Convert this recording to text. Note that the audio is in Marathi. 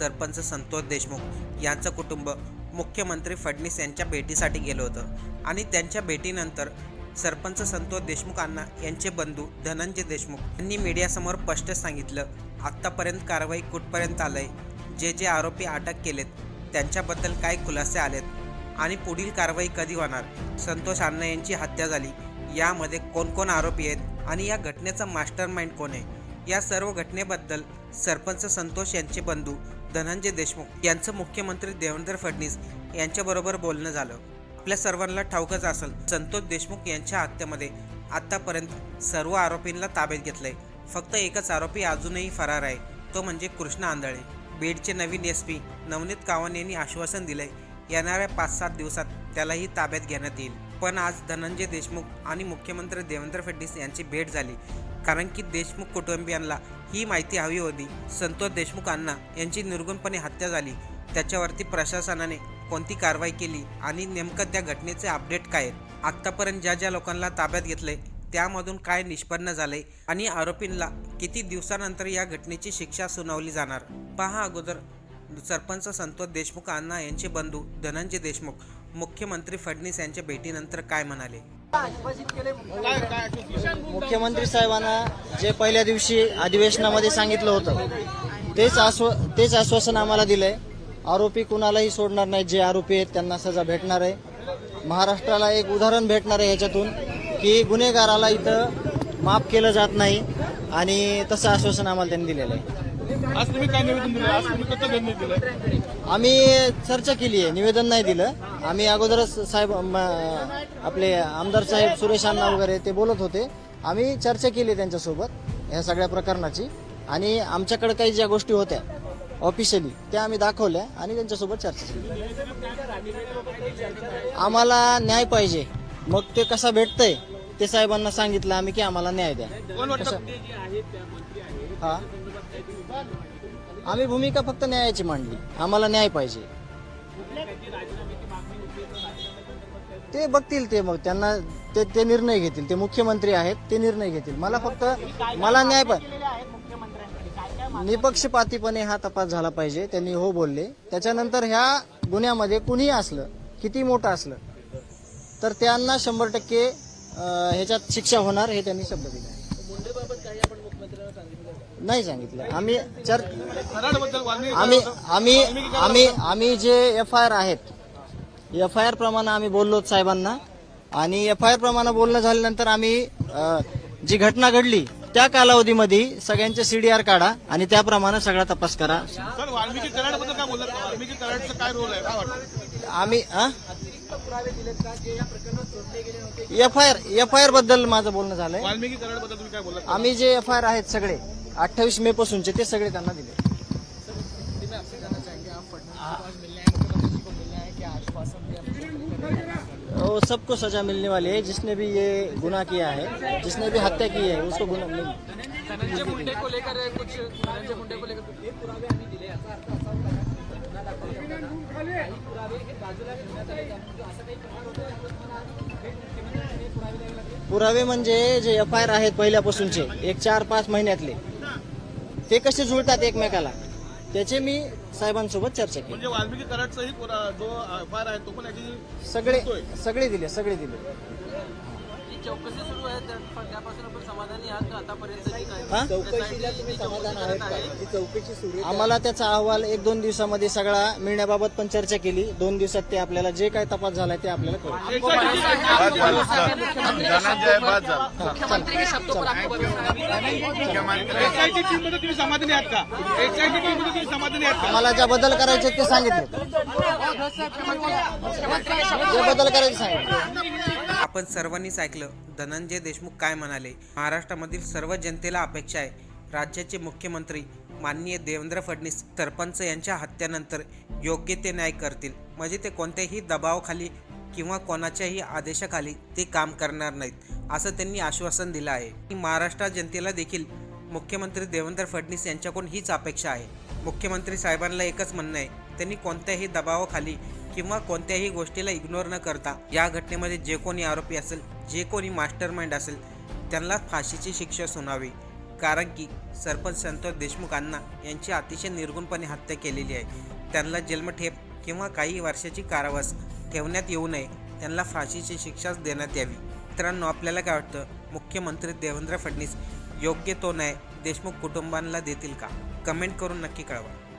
सरपंच संतोष देशमुख यांचं कुटुंब मुख्यमंत्री फडणवीस यांच्या भेटीसाठी गेलं होतं. आणि त्यांच्या भेटीनंतर सरपंच संतोष देशमुख अण्णा यांचे बंधू धनंजय देशमुख यांनी मीडियासमोर स्पष्ट सांगितलं आत्तापर्यंत कारवाई कुठपर्यंत आलंय? जे जे आरोपी अटक केलेत त्यांच्याबद्दल काय खुलासे आलेत? आणि पुढील कारवाई कधी होणार? संतोष अण्णा यांची हत्या झाली यामध्ये कोण कोण आरोपी आहेत? आणि या घटनेचा मास्टर माइंड कोण आहे? या सर्व घटनेबद्दल सरपंच संतोष यांचे बंधू धनंजय देशमुख यांचं मुख्यमंत्री देवेंद्र फडणवीस यांच्याबरोबर बोलणं झालं. आपल्या सर्वांना ठाऊकच असेल संतोष देशमुख यांच्या हत्येमध्ये आतापर्यंत सर्व आरोपींना ताब्यात घेतलंय. फक्त एकच आरोपी अजूनही फरार आहे तो म्हणजे कृष्ण आंधळे. बीडचे नवीन एस पी नवनीत कावन यांनी आश्वासन दिलंय येणाऱ्या पाच सात दिवसात त्यालाही ताब्यात घेण्यात येईल. पण आज धनंजय देशमुख आणि मुख्यमंत्री देवेंद्र फडणवीस यांची भेट झाली. कारण की देशमुख कुटुंबियांना ही माहिती हवी होती. संतोष देशमुख अण्णा यांची निर्गुणपणे हत्या झाली. त्याच्यावरती प्रशासनाने कोणती कारवाई केली आणि नेमकं त्या घटनेचे अपडेट काय? आत्तापर्यंत ज्या ज्या लोकांना ताब्यात घेतले त्यामधून काय निष्पन्न झाले आणि आरोपींना किती दिवसानंतर या घटनेची शिक्षा सुनावली जाणार? पहा अगोदर सरपंच संतोष देशमुख अण्णा यांचे बंधू धनंजय देशमुख मुख्यमंत्री फडणवीस यांच्या भेटीनंतर काय म्हणाले? मुख्यमंत्री साहेबांना जे पहिल्या दिवशी अधिवेशनामध्ये सांगितलं होतं तेच आश्व तेच आश्वासन आम्हाला दिलंय. आरोपी कुणालाही सोडणार नाही जे आरोपी आहेत त्यांना सजा भेटणार आहे. महाराष्ट्राला एक उदाहरण भेटणार आहे ह्याच्यातून की गुन्हेगाराला इथं माफ केलं जात नाही आणि तसं आश्वासन आम्हाला त्यांनी दिलेलं आहे. आम्ही चर्चा केली आहे निवेदन नाही दिलं. आम्ही अगोदरच साहेब आपले आमदार साहेब सुरेश अण्णा वगैरे ते बोलत होते. आम्ही चर्चा केली त्यांच्यासोबत ह्या सगळ्या प्रकरणाची. आणि आमच्याकडे काही ज्या गोष्टी होत्या ऑफिशियली त्या आम्ही दाखवल्या आणि त्यांच्यासोबत चर्चा केली. आम्हाला न्याय पाहिजे. मग ते कसा भेटतंय ते साहेबांना सांगितलं आम्ही की आम्हाला न्याय द्या. हा? आम्ही भूमिका फक्त न्यायाची मांडली. आम्हाला न्याय पाहिजे. ते बघतील ते मग त्यांना ते ते निर्णय घेतील. ते मुख्यमंत्री आहेत ते निर्णय घेतील. मला फक्त मला न्याय पण निपक्षपातीपणे हा तपास झाला पाहिजे त्यांनी हो बोलले. त्याच्यानंतर ह्या गुन्ह्यामध्ये कुणीही असलं किती मोठं असलं तर त्यांना शंभर टक्के ह्याच्यात शिक्षा होणार हे त्यांनी शब्द दिला. नाही सांगितलं. आम्ही चर आम्ही आम्ही आम्ही आम्ही जे एफ आय आर आहेत एफ आय आर प्रमाणे आम्ही बोललो साहेबांना. आणि एफ आय आर प्रमाणे बोलणं झाल्यानंतर आम्ही जी घटना घडली त्या कालावधीमध्ये सगळ्यांचे सीडीआर काढा आणि त्याप्रमाणे सगळा तपास करा. आम्ही F I R F I आरबद्दल माझं बोलणं झालंय. आम्ही जे एफ आय आर आहेत सगळे अठ्ठावीस मे पासूनचे ते सगळे त्यांना दिले. वो सबको सजा मिलने वाली है. जिसने भी ये गुनाह किया है जिसने भी हत्या की है उसको गुनाह मिल को लेकर कुछ मुंडे को लेकर हे हे पुरावे म्हणजे जे एफ आय आर आहेत पहिल्यापासूनचे एक चार पाच महिन्यातले. ते कसे जुळतात एकमेकाला त्याचे मी साहेबांसोबत चर्चा केली. म्हणजे वाल्मिकी कराडचाही पुरा- जो फार आहे तो पण याची सगळे सगळे दिले सगळे दिले. चौकशी सुरू आहे त्या- त्यापासून आपण समाधानी आहात का? आतापर्यंतची काय? चौकशीला तुम्ही समाधान आहात आम्हाला त्याचा अहवाल एक दोन दिवसामध्ये सगळा मिळण्याबाबत पण चर्चा केली. दोन दिवसात ते आपल्याला जे काय तपास झालाय ते आपल्याला कळेल. मुख्यमंत्री के शब्दों पर आपको भरोसा एसआयटी टीममध्ये तुम्ही समाधानी आहात का? एसआयटी टीममध्ये तुम्ही समाधानी आहात का? आम्हाला ज्या बदल करायचे ते सांगितले. जे बदल करायचे सांगितले. आपण सर्वांनीच ऐकलं. धनंजय देशमुख काय म्हणाले? महाराष्ट्रामधील सर्व जनतेला अपेक्षा आहे. राज्याचे मुख्यमंत्री माननीय देवेंद्र फडणवीस सरपंच यांच्या हत्येनंतर योग्य ते न्याय करतील. म्हणजे ते कोणत्याही दबावाखाली किंवा कोणाच्याही आदेशाखाली ते काम करणार नाहीत असं त्यांनी आश्वासन दिलं आहे. महाराष्ट्र जनतेला देखील मुख्यमंत्री देवेंद्र फडणवीस यांच्याकडून हीच अपेक्षा आहे. मुख्यमंत्री साहेबांना एकच म्हणणं आहे त्यांनी कोणत्याही दबावाखाली किंवा कोणत्याही गोष्टीला इग्नोर न करता या घटनेमध्ये जे कोणी आरोपी असेल जे कोणी मास्टर माइंड असेल त्यांना फाशीची शिक्षा सुनावी. कारण की सरपंच संतोष देशमुख अण्णा यांची अतिशय निर्गुणपणे हत्या केलेली आहे. त्यांना जन्मठेप किंवा काही वर्षाची कारावास ठेवण्यात येऊ नये त्यांना फाशीची शिक्षाच देण्यात यावी. मित्रांनो आपल्याला काय वाटतं? मुख्यमंत्री देवेंद्र फडणवीस योग्य तो न्याय देशमुख कुटुंबांना देतील का? कमेंट करून नक्की कळवा.